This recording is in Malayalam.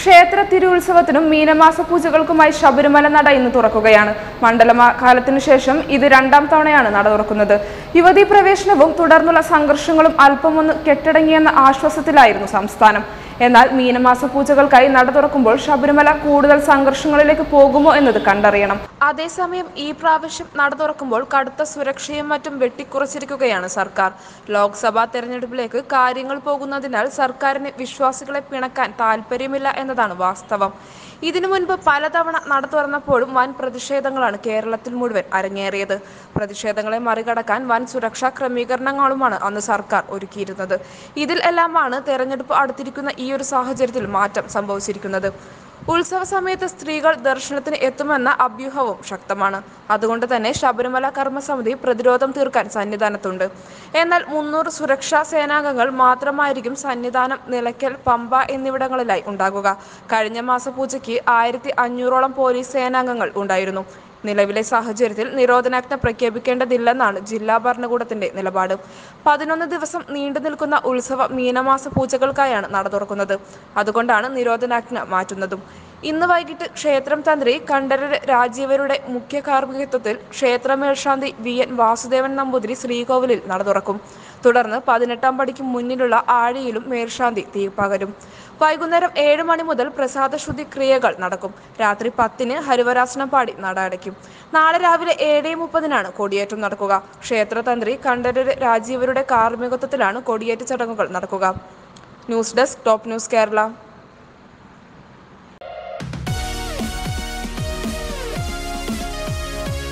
ക്ഷേത്ര തിരുവുത്സവത്തിനും മീനമാസ പൂജകൾക്കുമായി ശബരിമല നട ഇന്ന് തുറക്കുകയാണ്. മണ്ഡലകാലത്തിനു ശേഷം ഇത് രണ്ടാം തവണയാണ് നട തുറക്കുന്നത്. യുവതീ പ്രവേശനവും തുടർന്നുള്ള സംഘർഷങ്ങളും അല്പമൊന്ന് കെട്ടടങ്ങിയെന്ന ആശ്വാസത്തിലായിരുന്നു സംസ്ഥാനം. എന്നാൽ മീനമാസ പൂജകൾക്കായി നട തുറക്കുമ്പോൾ ശബരിമല കൂടുതൽ സംഘർഷങ്ങളിലേക്ക് പോകുമോ എന്നത് കണ്ടറിയണം. അതേസമയം ഈ പ്രാവശ്യം നട തുറക്കുമ്പോൾ കടുത്ത സുരക്ഷയും മറ്റും വെട്ടിക്കുറച്ചിരിക്കുകയാണ് സർക്കാർ. ലോക്സഭാ തെരഞ്ഞെടുപ്പിലേക്ക് കാര്യങ്ങൾ പോകുന്നതിനാൽ സർക്കാരിന് വിശ്വാസികളെ പിണക്കാൻ താല്പര്യമില്ല എന്നതാണ് വാസ്തവം. ഇതിനു മുൻപ് പലതവണ നടത്തു വന്നപ്പോഴും വൻ പ്രതിഷേധങ്ങളാണ് കേരളത്തിൽ മുഴുവൻ അരങ്ങേറിയത്. പ്രതിഷേധങ്ങളെ മറികടക്കാൻ വൻ സുരക്ഷാ ക്രമീകരണങ്ങളുമാണ് അന്ന് സർക്കാർ ഒരുക്കിയിരുന്നത്. ഇതിൽ എല്ലാമാണ് തെരഞ്ഞെടുപ്പ് അടുത്തിരിക്കുന്ന ഈ ഒരു സാഹചര്യത്തിൽ മാറ്റം സംഭവിച്ചിരിക്കുന്നത്. ഉത്സവ സമയത്ത് സ്ത്രീകൾ ദർശനത്തിന് എത്തുമെന്ന അഭ്യൂഹവും ശക്തമാണ്. അതുകൊണ്ട് തന്നെ ശബരിമല കർമ്മസമിതി പ്രതിരോധം തീർക്കാൻ സന്നിധാനത്തുണ്ട്. എന്നാൽ മുന്നൂറ് സുരക്ഷാ സേനാംഗങ്ങൾ മാത്രമായിരിക്കും സന്നിധാനം നിലയ്ക്കൽ പമ്പ എന്നിവിടങ്ങളിലായി ഉണ്ടാകുക. കഴിഞ്ഞ മാസ പൂജയ്ക്ക് ആയിരത്തി അഞ്ഞൂറോളം പോലീസ് സേനാംഗങ്ങൾ ഉണ്ടായിരുന്നു. നിലവിലെ സാഹചര്യത്തിൽ നിരോധനാജ്ഞ പ്രഖ്യാപിക്കേണ്ടതില്ലെന്നാണ് ജില്ലാ ഭരണകൂടത്തിന്റെ നിലപാട്. പതിനൊന്ന് ദിവസം നീണ്ടു നിൽക്കുന്ന ഉത്സവ മീനമാസ പൂജകൾക്കായാണ് നട തുറക്കുന്നത്. അതുകൊണ്ടാണ് നിരോധനാജ്ഞ മാറ്റുന്നതും. ഇന്ന് വൈകിട്ട് ക്ഷേത്രം തന്ത്രി കണ്ഠരര് രാജീവരുടെ മുഖ്യ കാർമ്മികത്വത്തിൽ ക്ഷേത്ര മേൽശാന്തി വി എൻ വാസുദേവൻ നമ്പൂതിരി ശ്രീകോവിലിൽ നട തുറക്കും. തുടർന്ന് പതിനെട്ടാം പടിക്ക് മുന്നിലുള്ള ആഴിയിലും മേൽശാന്തി തീ പകരും. വൈകുന്നേരം ഏഴ് മണി മുതൽ പ്രസാദശുദ്ധി ക്രിയകൾ നടക്കും. രാത്രി പത്തിന് ഹരിവരാസനം പാടി നട അടയ്ക്കും. നാളെ രാവിലെ ഏഴ് മുപ്പതിനാണ് കൊടിയേറ്റം നടക്കുക. ക്ഷേത്രതന്ത്രി കണ്ഠരര് രാജീവരുടെ കാർമ്മികത്വത്തിലാണ് കൊടിയേറ്റ ചടങ്ങുകൾ നടക്കുക. News desk Top News Kerala.